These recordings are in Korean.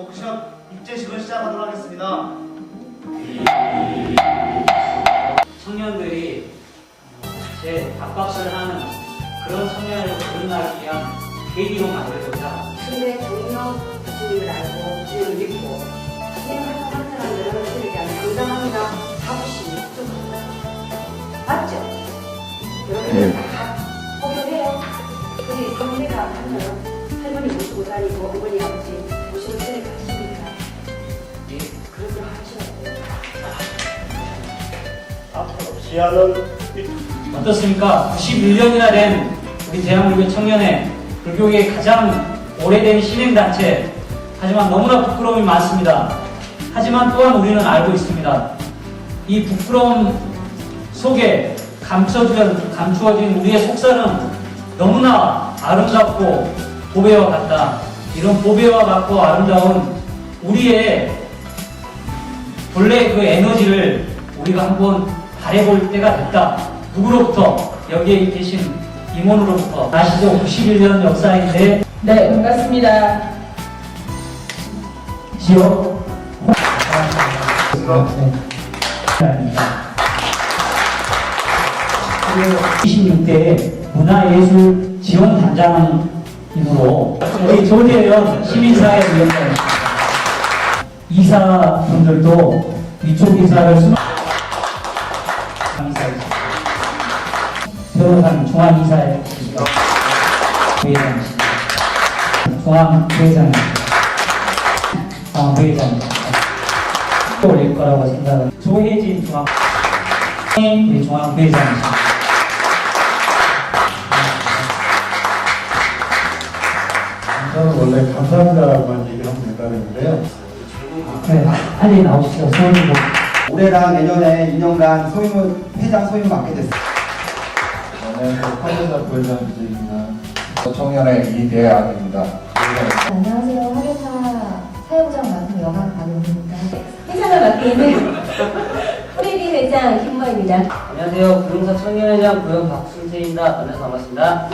워크숍 입제식을 시작하도록 하겠습니다. 청년들이 제 압박을 하는 그런 청년을 거듭나기 위한 계기로 만들고자 신의 종료 진리를 알고 진리를 믿고 신의 활동하는 사람들은 신에 대한 당당함이나 자부심이 부족합니다. 맞죠? 여러분 다 포기해요. 우리 동네가 하면 할머니 모시고 다니고 어머니 아버지 시야는 어떻습니까? 91년이나 된 우리 대한민국 청년회 불교계 가장 오래된 신행단체 하지만 너무나 부끄러움이 많습니다. 하지만 또한 우리는 알고 있습니다. 이 부끄러움 속에 감춰진, 감추어진 우리의 속살은 너무나 아름답고 보배와 같다. 이런 보배와 같고 아름다운 우리의 본래 그 에너지를 우리가 한번 바래볼 때가 됐다. 누구로부터? 여기에 계신 임원으로부터. 아시죠? 91년 역사인데 네, 반갑습니다. 지역 네. 26대 문화예술 지원 단장님으로 우리 조대현 시민사회 위원장 이사분들도 위촉 이사를 수마 중앙이사에 부회장이십니다. 중앙부회장입니다. 아, 부회장입니다. 또 올릴 거라고 생각을. 조혜진 중앙, 우리 중앙부회장이십니다. 저는 원래 감사합니다라고만 얘기를 하면 된다는데요. 네, 빨리 나오시죠. 소원이고. 올해랑 내년에 2년간 소임을 회장 소임을 맡게 됐습니다. 안녕하세요. 판례사 부회장 이재입니다. 청년의 이대안입니다. 안녕하세요. 하계사 사회부장 맡은 여강 박용입니다. 회장을 맡고 있는 프레디 회장 김모입니다. 안녕하세요. 구룡사 청년회장 구영 박순태입니다. 만나서 반갑습니다.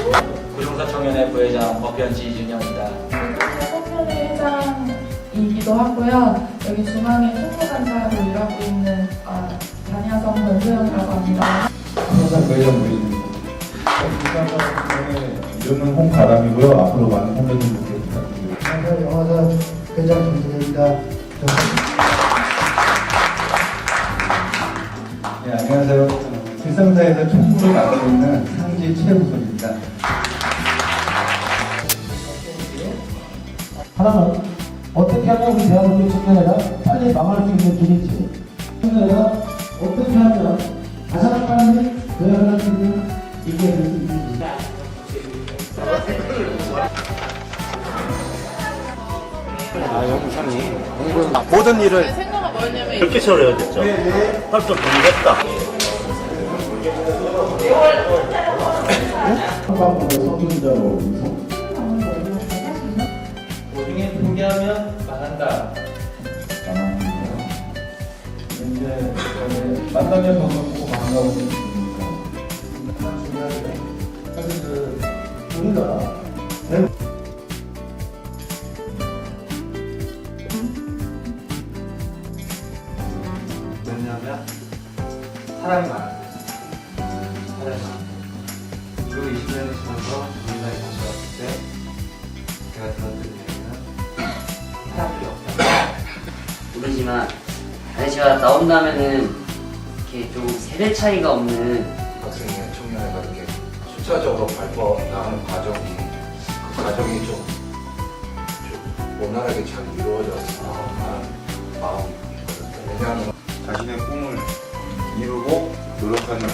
구룡사 청년회 부회장 법변 지준영입니다. 청년회 회장이기도 하고요. 여기 중앙에 총무관사로 일하고 있는 아, 단야성 권소영이라고 합니다. 판례사 부회장 부회장입니다. 이름은 홍가람이고요. 앞으로 많은 선배님 부탁드립니다. 안녕하세요. 영화사 회장 김승현입니다. 네, 안녕하세요. 길상사에서 총무를 맡고 있는 상지 최우선입니다. 하나는 어떻게 하면 우리 대한민국 청년회가 빨리 망할 수 있는 길인지 청년회가 어떻게 하면 가장 빨리 대화할 수 있는 얘기가 될수 있는지 모든 일을 그렇게 처리해야 됐죠. 벌써 동의했다. 한방법의 선진자로 성 도중에 포기하면 망한다. 감사합니다. 이제 만나면 반갑고 반가운 사람이 많아요. 사람이 많아요. 그리고 20년이 지나서 우리나라에 다시 왔을 때 제가 들었던 얘기는 사람들이 없다. 모르지만 아저씨가 나온다면은 이렇게 좀 세대 차이가 없는 학생회 청년회가 이렇게 숫자적으로 발표 나가는 과정이 그 과정이 좀, 좀 원활하게 잘 하는 마음이 있거든요. 왜냐하면 자신의 꿈을 이루고 노력하는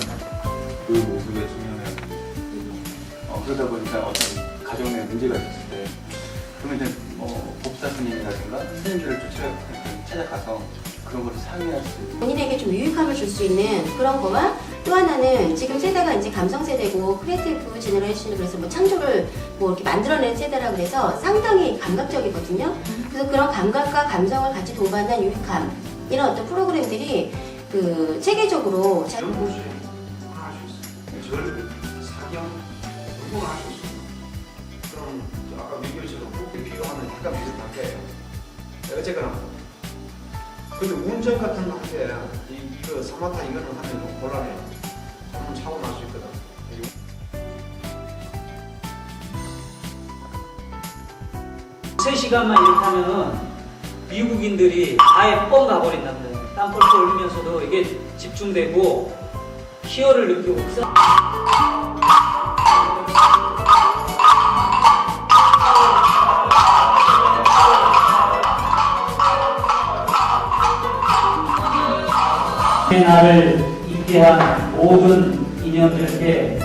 그 모습의 청년회. 어, 그러다 보니까 어떤 가정에 문제가 있었을 때 그러면 이제 뭐 법사 스님이라든가 스님들을 쫓아 찾아가서 그런 것을 상의할 수 있고 본인에게 좀 유익함을 줄 수 있는 그런 거와 또 하나는 지금 세대가 이제 감성 세대고 크리에이티브 제너레이션 그래서 뭐 창조를 뭐 이렇게 만들어낸 세대라 그래서 상당히 감각적이거든요. 그래서 그런 감각과 감성을 같이 동반한 유익함 이런 어떤 프로그램들이 그 체계적으로 잘 연구실. 절, 사경. 그럼 아까 약간 비슷하게 어쨌거나 근데 운전 같은 거 할때 이거 사마타 이거는 하면 너무 곤란해요. 한번 사고 날 수 있거든. 3시간만 이렇게 하면은 미국인들이 아예 뻥 가버린단 말 뻘뻘 흘리면서도 이게 집중되고 희열을 느끼고 그 사- 나를 있게 한 모든 인연들께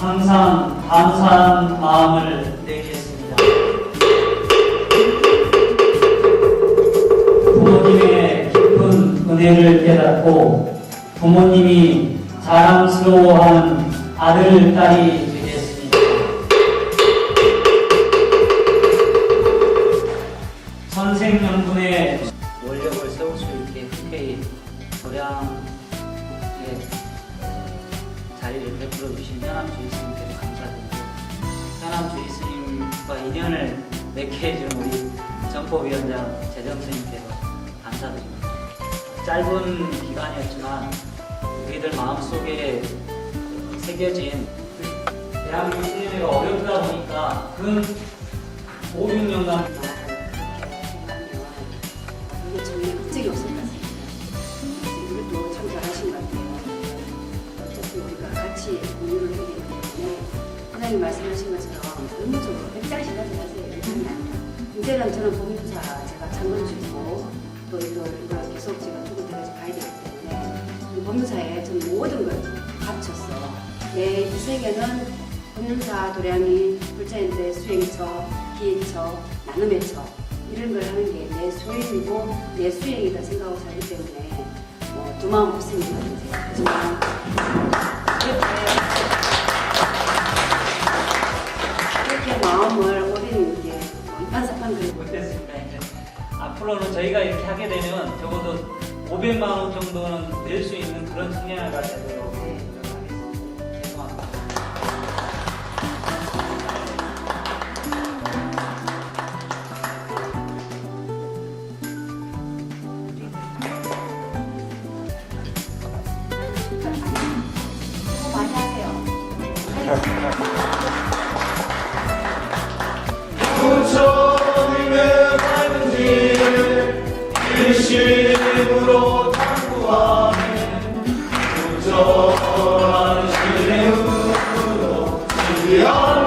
항상 감사한 마음을 은혜를 깨닫고 부모님이 자랑스러워하는 아들, 딸이 되겠습니다. 선생연분의 원력을 세울 수 있게 흔쾌히 도량의 자리를 베풀어 주신 현암 주의스님께도 감사드리고 현암 주의스님과 인연을 맺게 해준 우리 정법위원장 재정스님께도 감사드립니다. 짧은 기간이었지만 우리들 마음속에 새겨진 대한민국 시대가 어렵다 보니까 근 5, 6년간 이게 전혀 획득이 없을 것 같습니다. 이것도 참 잘하신 것 같아요. 어쨌든 우리가 같이 공유를 해야 되기 때문에 하나님 말씀하신 것처럼 의무적으로 백장시까지 하세요. 이제는 저는 보험사 제가 장관 주고 또 이걸 이걸 계속 제가 두고 때까지 가야 되기 때문에 이 법무사에 저는 모든 걸 바쳤어. 내이 세계는 법무사 도량이 불자인데 수행처, 기인처, 나눔의 처 이런 걸 하는 게 내 소임이고 내 수행이다 생각하고 살기 때문에 뭐 두마음 없습니다. 이렇 저희가 이렇게 하게 되면 적어도 500만 원 정도는 낼 수 있는 그런 노력하겠습니다. 죄송합니다. 수고 많이 하세요. Yeah.